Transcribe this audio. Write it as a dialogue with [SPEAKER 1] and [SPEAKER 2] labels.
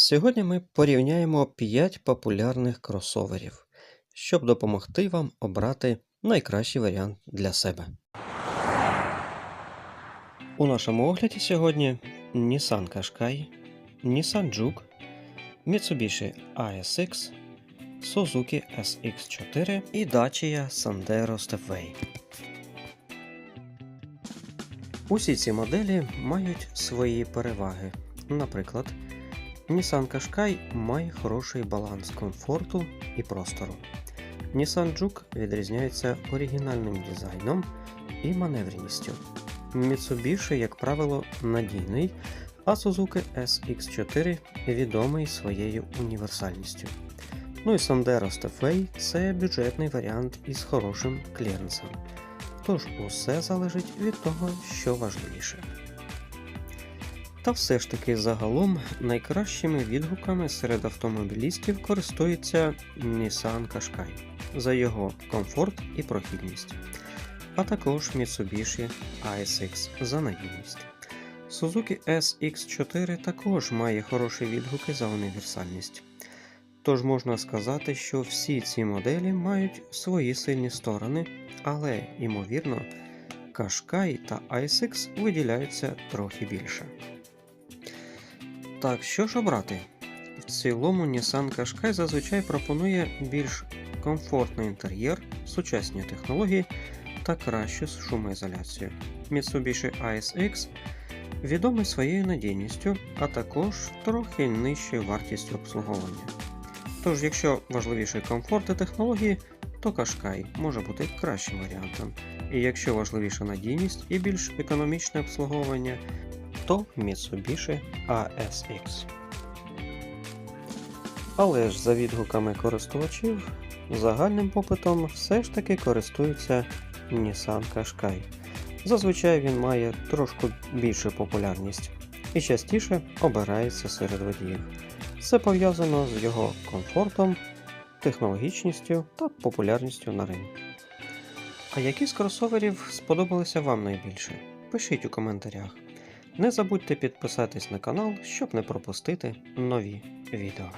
[SPEAKER 1] Сьогодні ми порівняємо 5 популярних кросоверів, щоб допомогти вам обрати найкращий варіант для себе. У нашому огляді сьогодні Nissan Qashqai, Nissan Juke, Mitsubishi ASX, Suzuki SX4 і Dacia Sandero Stepway. Усі ці моделі мають свої переваги. Наприклад, Nissan Qashqai має хороший баланс комфорту і простору. Nissan Juke відрізняється оригінальним дизайном і маневреністю. Mitsubishi, як правило, надійний, а Suzuki SX4 відомий своєю універсальністю. Ну і Sandero Stepway – це бюджетний варіант із хорошим кліренсом. Тож усе залежить від того, що важливіше. Та все ж таки загалом найкращими відгуками серед автомобілістів користується Nissan Qashqai за його комфорт і прохідність, а також Mitsubishi ASX за надійність. Suzuki SX4 також має хороші відгуки за універсальність. Тож можна сказати, що всі ці моделі мають свої сильні сторони, але, ймовірно, Qashqai та ASX виділяються трохи більше. Так, що ж обрати? В цілому Nissan Qashqai зазвичай пропонує більш комфортний інтер'єр, сучасні технології та кращу шумоізоляцію. Mitsubishi ASX відомий своєю надійністю, а також трохи нижчою вартістю обслуговування. Тож, якщо важливіше комфорт і технології, то Qashqai може бути кращим варіантом. І якщо важливіша надійність і більш економічне обслуговування, то Mitsubishi ASX. Але ж за відгуками користувачів, загальним попитом все ж таки користується Nissan Qashqai. Зазвичай він має трошки більшу популярність і частіше обирається серед водіїв. Це пов'язано з його комфортом, технологічністю та популярністю на ринку. А які з кросоверів сподобалися вам найбільше? Пишіть у коментарях. Не забудьте підписатись на канал, щоб не пропустити нові відео.